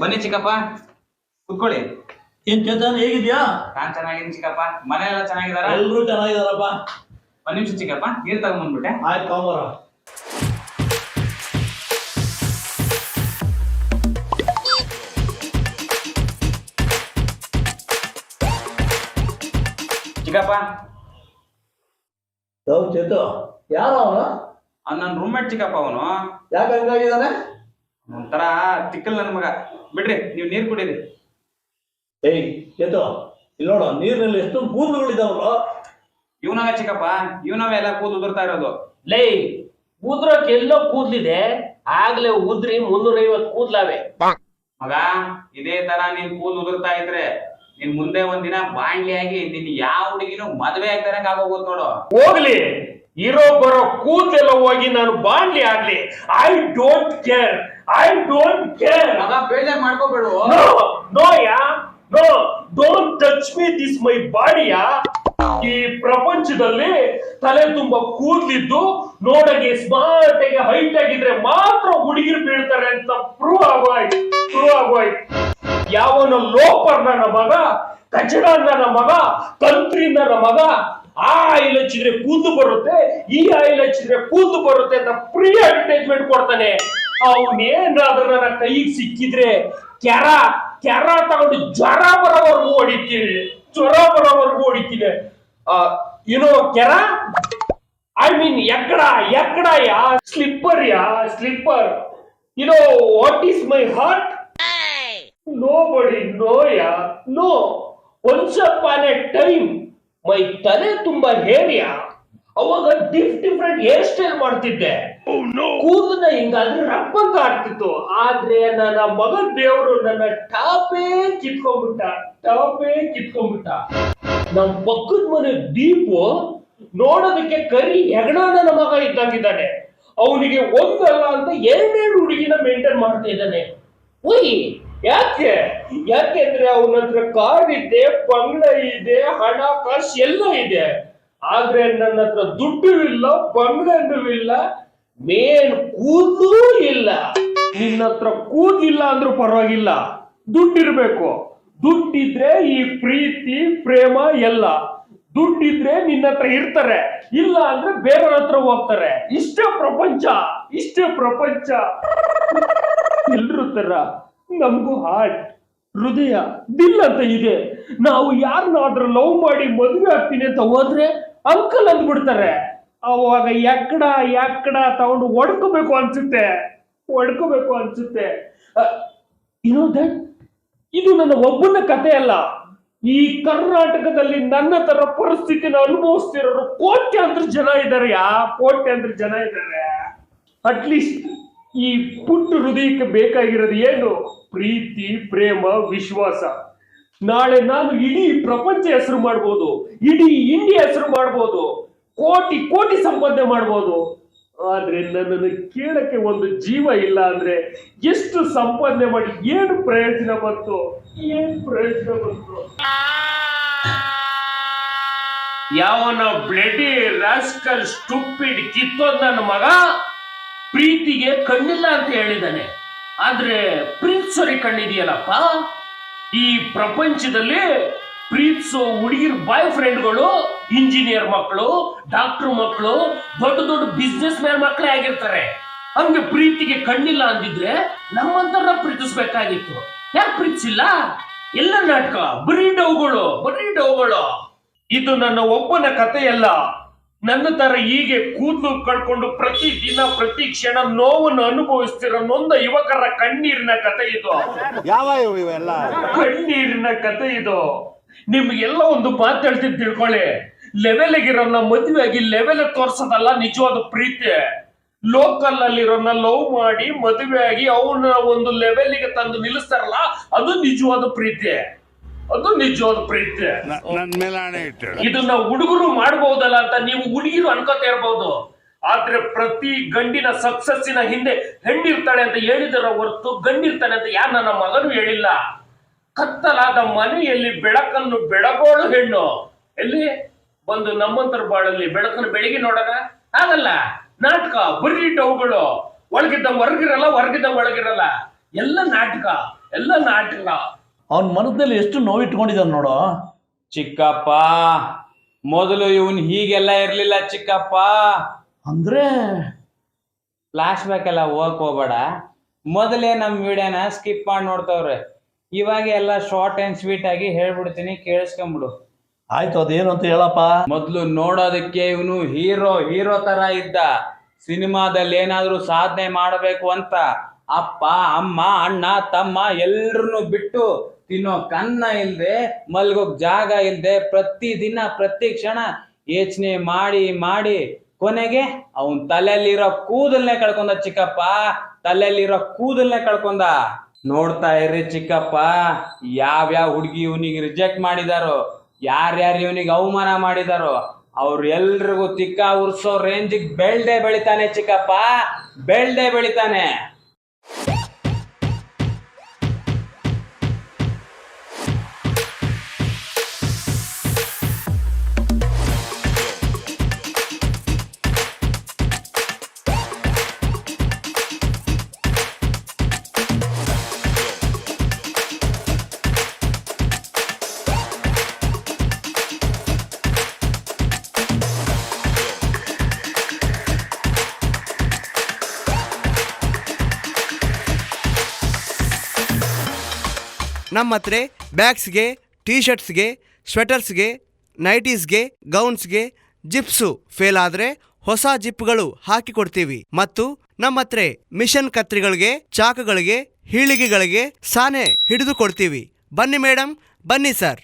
ಬನ್ನಿ ಚಿಕ್ಕಪ್ಪ ಕುತ್ಕೊಳ್ಳಿ. ಏನ್ ಚೇತನ್ ಹೇಗಿದ್ಯಾ? ನಾನ್ ಚೆನ್ನಾಗಿದ್ದೀನಿ ಚಿಕ್ಕಪ್ಪ. ಮನೆಯೆಲ್ಲ ಚೆನ್ನಾಗಿದಾರ ಎಲ್ರು ಚೆನ್ನಾಗಿದಾರಪ್ಪ ಒಂದ್ ನಿಮಿಷ ಚಿಕ್ಕಪ್ಪ ನೀರ್ ತಗೊಂಡ್ಬಂದ್ಬಿಟ್ಟೆ. ಆಯ್ತು ತಗೊಂಬರ. ಚಿಕ್ಕಪ್ಪ. ಹೌದು ಚೇತು? ಯಾರ ಆ ನನ್ನ ರೂಮ್ ರೂಮ್ಮೇಟ್ ಚಿಕ್ಕಪ್ಪ ಅವನು. ಯಾಕೆ ಹಂಗಾಗಿದ್ದಾನೆ? ಒಂಥರ ತಿಕ್ಕಲ್ ನನ್ ಮಗ. ಬಿಡ್ರಿ ನೀವ್ ನೀರ್ ಕುಡೀರಿ. ಏಯ್ ಎದ್ದು. ಇಲ್ಲಿ ನೋಡು ನೀರಿನಲ್ಲಿ ಎಷ್ಟೊಂದು ಕೂದಲುಗಳಿದಾವಲ್ಲ ಇವನವೇ ಚಿಕ್ಕಪ್ಪ ಇವನವೇ ಎಲ್ಲ ಕೂದಲು ಉದುರ್ತಾ ಇರೋದು. ಲೈ ಎಲ್ಲೋ ಕೂದ್ಲಿದೆ ಆಗ್ಲೇ ಉದ್ರಿ ಮುನ್ನೂರೈವತ್ ಕೂದ್ಲಾವೆ. ಮಗ ಇದೇ ತರ ನೀನ್ ಕೂದಲು ಉದುರ್ತಾ ಇದ್ರೆ ನಿನ್ ಮುಂದೆ ಒಂದಿನ ಬಾಣ್ಲಿ ಆಗಿ ನಿನ್ ಯಾವ ಹುಡುಗಿನೂ ಮದ್ವೆ ಆಗ್ತಾರಂಗ ಆಗೋಗೋದ್ ನೋಡು. ಹೋಗ್ಲಿ. ಇರೋ ಬರೋ ಕೂದಲೆಲ್ಲ ಹೋಗಿ ನಾನು ಬಾಣ್ಲಿ ಆಗ್ಲಿ. I don't care I don't care ಮಾಡ್ಕೋಬೇಡ ಬೇಜಾರ್ ಮಾಡ್ಕೋಬೇಡ. No no ya? No don't touch me this my ಬಾಡಿಯ ಈ ಪ್ರಪಂಚದಲ್ಲಿ ತಲೆ ತುಂಬಾ ಕೂದ್ಲಿದ್ದು ನೋಡಗೆ ಸ್ಮಾರ್ಟ್ ಆಗಿ ಹೈಟ್ ಆಗಿದ್ರೆ ಮಾತ್ರ ಹುಡುಗಿರು ಬೀಳ್ತಾರೆ ಅಂತ ಪ್ರೂವ್ ಆಗೋಯ್ತು ಪ್ರೂವ್ ಆಗೋಯ್ತು. ಯಾವನ ಲೋಪರ್ ನನ್ನ ಮಗ ಕಚಡ ನನ್ನ ಮಗ ತಂತ್ರಿ ನನ್ನ ಮಗ ಆ ಆಯಿಲ್ ಹಚ್ಚಿದ್ರೆ ಕೂತು ಬರುತ್ತೆ ಈ ಆಯಿಲ್ ಹಚ್ಚಿದ್ರೆ ಕೂತು ಬರುತ್ತೆ ಅಂತ ಫ್ರೀ ಅಡ್ವರ್ಟೈಸ್ಮೆಂಟ್ ಕೊಡ್ತಾನೆ. ಅವನೇನಾದ್ರೂ ನನ್ನ ಕೈಗೆ ಸಿಕ್ಕಿದ್ರೆ ಕೆರ ಕೆರ ತಗೊಂಡು ಜ್ವರ ಬರೋವರೆಗೂ ಹೊಡಿತೀನಿ ಜ್ವರ ಬರೋವರೆಗೂ ಹೊಡಿತೀನಿ. ಏನೋ ಕೆರ? ಐ ಮೀನ್ ಎಕ್ಕಡ ಎಕ್ಕಡ ಯಾ slipper yeah slipper ಇನೋ no what is my heart nobody no ya? No once on a time my ತಲೆ ತುಂಬಾ ಹೇರಿಯ ಅವಾಗ ಡಿಫ್ ಡಿಫ್ರೆಂಟ್ ಹೇರ್ ಸ್ಟೈಲ್ ಮಾಡ್ತಿದ್ದೆ. ಕೂದಲ ಹಿಂಗಾದ್ರೆ ರಪ್ಪಂತ ಆಗ್ತಿತ್ತು. ಆದ್ರೆ ನನ್ನ ಮಗ ದೇವರು ನನ್ನ ಟಾಪೇ ಕಿತ್ಕೊಂಡ್ಬಿಟ್ಟ ಟಾಪೇ ಕಿತ್ಕೊಂಡ್ಬಿಟ್ಟ. ನಮ್ ಪಕ್ಕದ ಮನೆ ದೀಪು ನೋಡೋದಕ್ಕೆ ಕರಿ ಹೆಗಣ ನನ್ನ ಮಗ ಇದ್ದಾಗಿದ್ದಾನೆ. ಅವನಿಗೆ ಒಂದಲ್ಲ ಅಂತ ಎರಡೆರಡು ಹುಡುಗಿನ ಮೇಂಟೈನ್ ಮಾಡ್ತಾ ಇದ್ದಾನೆ. ಓಯ್ ಯಾಕೆ? ಯಾಕೆಂದ್ರೆ ಅವನ ಹತ್ರ ಕಾರ್ ಇದೆ, ಬಂಗ್ಲೆ ಇದೆ, ಹಣ ಕಾಸು ಎಲ್ಲ ಇದೆ. ಆದ್ರೆ ನನ್ನ ಹತ್ರ ದುಡ್ಡು ಇಲ್ಲ ಬಂಗ್ಲೂ ಇಲ್ಲ ಮೇನ್ ಕೂದಲೂ ಇಲ್ಲ. ನಿನ್ನ ಹತ್ರ ಕೂದಿಲ್ಲ ಅಂದ್ರೂ ಪರವಾಗಿಲ್ಲ. ದುಡ್ಡಿರ್ಬೇಕು. ದುಡ್ಡಿದ್ರೆ ಈ ಪ್ರೀತಿ, ಪ್ರೇಮ ಎಲ್ಲ. ದುಡ್ಡಿದ್ರೆ ನಿನ್ನ ಹತ್ರ ಇರ್ತಾರೆ. ಇಲ್ಲ ಅಂದ್ರೆ ಬೇರೆಯವ್ರ ಹತ್ರ ಹೋಗ್ತಾರೆ. ಇಷ್ಟೇ ಪ್ರಪಂಚ ಇಷ್ಟೇ ಪ್ರಪಂಚ. ಎಲ್ರು ತರ. ನಮಗೂ ಹಾರ್ಟ್ ಹೃದಯ ದಿಲ್ ಅಂತ ಇದೆ. ನಾವು ಯಾರನ್ನಾದ್ರೂ ಲವ್ ಮಾಡಿ ಮದುವೆ ಆಗ್ತೀನಿ ಅಂತ ಹೋದ್ರೆ ಅಂಕಲ್ ಅಂದ್ಬಿಡ್ತಾರೆ ಅವಾಗ ಎಕ್ಕಡ ಎಕ್ಕಡ ತಗೊಂಡು ಒಡ್ಕೋಬೇಕು ಅನ್ಸುತ್ತೆ. ಒಡ್ಕೋಬೇಕು ಅನ್ಸುತ್ತೆ. ಇನ್ನೋ ದಟ್ ಇದು ನನ್ನ ಒಬ್ಬನ ಕತೆ ಅಲ್ಲ. ಈ ಕರ್ನಾಟಕದಲ್ಲಿ ನನ್ನ ತರ ಪರಿಸ್ಥಿತಿನ ಅನುಭವಿಸ್ತಿರೋರು ಕೋಟ್ಯಾಂತರ ಜನ ಇದ್ದಾರೆ ಯಾ? ಕೋಟ್ಯಾಂತರ ಜನ ಇದ್ದಾರೆ ಅಟ್ಲೀಸ್ಟ್ ಈ ಪುಟ್ಟ ಹೃದಯಕ್ಕೆ ಬೇಕಾಗಿರೋದು ಏನು? ಪ್ರೀತಿ, ಪ್ರೇಮ, ವಿಶ್ವಾಸ. ನಾಳೆ ನಾನು ಇಡೀ ಪ್ರಪಂಚ ಹೆಸರು ಮಾಡ್ಬೋದು, ಇಡೀ ಇಂಡಿಯಾ ಹೆಸರು ಮಾಡ್ಬೋದು, ಕೋಟಿ ಕೋಟಿ ಸಂಪಾದನೆ ಮಾಡ್ಬೋದು. ಆದ್ರೆ ನನ್ನನ್ನು ಕೇಳಕ್ಕೆ ಒಂದು ಜೀವ ಇಲ್ಲ ಅಂದ್ರೆ ಎಷ್ಟು ಸಂಪಾದನೆ ಮಾಡಿ ಏನು ಪ್ರಯೋಜನ ಬಂತು? ಏನು ಪ್ರಯೋಜನ ಬಂತು? ಯಾವನ ಬ್ಲಡಿ ರಾಸ್ಕಲ್ ಸ್ಟುಪಿಡ್ ಕಿತ್ತೋದ್ ನನ್ನ ಮಗ? ಪ್ರೀತಿಗೆ ಕಣ್ಣಿಲ್ಲ ಅಂತ ಹೇಳಿದ್ದಾನೆ ಆದ್ರೆ ಪ್ರೀತಿಸೋರಿ ಕಣ್ಣಿದೆಯಲ್ಲಪ್ಪ? ಈ ಪ್ರಪಂಚದಲ್ಲಿ ಪ್ರೀತಿಸೋ ಹುಡುಗಿರ್ ಬಾಯ್ ಫ್ರೆಂಡ್ಗಳು, ಇಂಜಿನಿಯರ್ ಮಕ್ಕಳು, ಡಾಕ್ಟರ್ ಮಕ್ಕಳು, ದೊಡ್ಡ ದೊಡ್ಡ ಬಿಸ್ನೆಸ್ ಮ್ಯಾನ್ ಮಕ್ಕಳೇ ಆಗಿರ್ತಾರೆ. ಹಂಗೆ ಪ್ರೀತಿಗೆ ಕಣ್ಣಿಲ್ಲ ಅಂದಿದ್ರೆ ನಮ್ಮಂತರ ಪ್ರೀತಿಸ್ಬೇಕಾಗಿತ್ತು. ಯಾಕೆ ಪ್ರೀತಿಸಿಲ್ಲ? ಎಲ್ಲ ನಾಟಕ, ಬರೀ ಡೌಗಳು ಬರೀ ಡೌಗಳು. ಇದು ನನ್ನ ಒಬ್ಬನ ಕಥೆಯಲ್ಲ. ನನ್ನ ತರ ಹೀಗೆ ಕೂದಲು ಕಳ್ಕೊಂಡು ಪ್ರತಿ ದಿನ ಪ್ರತಿ ಕ್ಷಣ ನೋವನ್ನು ಅನುಭವಿಸ್ತಿರೋ ನೊಂದ ಯುವಕರ ಕಣ್ಣೀರಿನ ಕಥೆ ಇದು. ಯಾವ ಇವೆಲ್ಲ? ಕಣ್ಣೀರಿನ ಕಥೆ ಇದು. ನಿಮ್ಗೆಲ್ಲ ಒಂದು ಮಾತು ಹೇಳ್ತಿದ್ ತಿಳ್ಕೊಳ್ಳಿ. ಲೆವೆಲ್ ಮದುವೆಯಾಗಿ ಮದುವೆ ಆಗಿ ಲೆವೆಲ್ ತೋರ್ಸೋದಲ್ಲ ನಿಜವಾದ ಪ್ರೀತಿ. ಲೋಕಲ್ ಲವ್ ಮಾಡಿ ಮದುವೆ ಆಗಿ ಅವನ ಒಂದು ಲೆವೆಲ್ಗೆ ತಂದು ನಿಲ್ಲಿಸ್ತಾರಲ್ಲ ಅದು ನಿಜವಾದ ಪ್ರೀತಿ. ಅದು ನಿಜವಾದ ಪ್ರೀತಿ ಮೇಲೆ ಇಟ್ಟು ಇದನ್ನ ಹುಡುಗರು ಮಾಡಬಹುದಲ್ಲ ಅಂತ ನೀವು ಹುಡುಗಿರು ಅನ್ಕೋತಾ ಇರ್ಬೋದು. ಆದ್ರೆ ಪ್ರತಿ ಗಂಡಿನ ಸಕ್ಸಸ್ಸಿನ ಹಿಂದೆ ಹೆಣ್ಣಿರ್ತಾಳೆ ಅಂತ ಹೇಳಿದರ ಹೊರತು ಗಂಡಿರ್ತಾನೆ ಅಂತ ಯಾರು ನನ್ನ ಮಗನು ಹೇಳಿಲ್ಲ. ಕತ್ತಲಾದ ಮನೆಯಲ್ಲಿ ಬೆಳಕನ್ನು ಬೆಳಗೋಳು ಹೆಣ್ಣು. ಎಲ್ಲಿ? ಬಂದು ನಮ್ಮಂತರ ಬಾಳಲ್ಲಿ ಬೆಳಕನ್ನು ಬೆಳಿಗ್ಗೆ ನೋಡೋಣ. ಆಗಲ್ಲ ನಾಟಕ ಬರೀ ಡೌಗಳು ಒಳಗಿದ್ದ ಹೊರಗಿರಲ್ಲ ಹೊರಗಿದ್ದ ಒಳಗಿರಲ್ಲ. ಎಲ್ಲ ನಾಟಕ ಎಲ್ಲ ನಾಟಕ. ಅವನ ಮನಸ್ಸಿನಲ್ಲಿ ಎಷ್ಟು ನೋವಿಟ್ಕೊಂಡಿದ್ದಾನೆ ನೋಡೋ. ಚಿಕ್ಕಪ್ಪ ಮೊದಲು ಇವನ್ ಹೀಗೆಲ್ಲ ಇರ್ಲಿಲ್ಲ ಚಿಕ್ಕಪ್ಪ. ಅಂದ್ರೆ? ಫ್ಲಾಶ್ ಬ್ಯಾಕ್ ಎಲ್ಲ ಹೋಗಕ್ ಹೋಗ್ಬೇಡ. ಮೊದಲೇ ನಮ್ಮ ವಿಡಿಯೋನ ಸ್ಕಿಪ್ ಮಾಡಿ ನೋಡ್ತಾವ್ರೆ. ಇವಾಗ ಎಲ್ಲ ಶಾರ್ಟ್ ಅಂಡ್ ಸ್ವೀಟ್ ಆಗಿ ಹೇಳ್ಬಿಡ್ತೀನಿ ಕೇಳಿಸ್ಕೊಂಬಿಡು. ಆಯ್ತು ಅದೇನು ಅಂತ ಹೇಳಪ್ಪ. ಮೊದಲು ನೋಡೋದಕ್ಕೆ ಇವನು ಹೀರೋ ಹೀರೋ ತರ ಇದ್ದ. ಸಿನಿಮಾದಲ್ಲಿ ಏನಾದ್ರೂ ಸಾಧನೆ ಮಾಡಬೇಕು ಅಂತ ಅಪ್ಪ ಅಮ್ಮ ಅಣ್ಣ ತಮ್ಮ ಎಲ್ರನ್ನೂ ಬಿಟ್ಟು ತಿನ್ನೋ ಕನ್ನ ಇಲ್ದೆ ಮಲ್ಗೋಕ್ ಜಾಗ ಇಲ್ದೆ ಪ್ರತಿ ದಿನ ಪ್ರತಿ ಕ್ಷಣ ಯೋಚನೆ ಮಾಡಿ ಮಾಡಿ ಕೊನೆಗೆ ಅವನ್ ತಲೆಯಲ್ಲಿರೋ ಕೂದಲ್ನೇ ಕಳ್ಕೊಂಡ ಚಿಕ್ಕಪ್ಪ, ತಲೆಯಲ್ಲಿರೋ ಕೂದಲ್ನೇ ಕಳ್ಕೊಂಡ. ನೋಡ್ತಾ ಇರ್ರಿ ಚಿಕ್ಕಪ್ಪ, ಯಾವ್ಯಾವ ಹುಡುಗಿ ಇವನಿಗೆ ರಿಜೆಕ್ಟ್ ಮಾಡಿದಾರೋ, ಯಾರ್ಯಾರು ಇವನಿಗೆ ಅವಮಾನ ಮಾಡಿದಾರೋ, ಅವ್ರು ಎಲ್ರಿಗೂ ತಿಕ್ಕ ಉರ್ಸೋ ರೇಂಜಿಗೆ ಬೆಳ್ದೆ ಬೆಳಿತಾನೆ ಚಿಕ್ಕಪ್ಪ, ಬೆಳ್ದೆ ಬೆಳಿತಾನೆ. ನಮ್ಮ ಹತ್ರ ಬ್ಯಾಗ್ಸ್ಗೆ ಟೀ ಶರ್ಟ್ಸ್ಗೆ ಸ್ವೆಟರ್ಸ್ಗೆ, ನೈಟೀಸ್ಗೆ, ಗೌನ್ಸ್ಗೆ ಜಿಪ್ಸು ಫೇಲ್ ಆದರೆ ಹೊಸ ಜಿಪ್ಗಳು ಹಾಕಿಕೊಡ್ತೀವಿ ಮತ್ತು ನಮ್ಮ ಹತ್ರ ಮಿಷನ್ ಕತ್ರಿಗಳಿಗೆ, ಚಾಕುಗಳಿಗೆ, ಹೀಳಿಗೆಗಳಿಗೆ ಸಾನೆ ಹಿಡಿದು ಕೊಡ್ತೀವಿ. ಬನ್ನಿ ಮೇಡಮ್ ಬನ್ನಿ ಸರ್.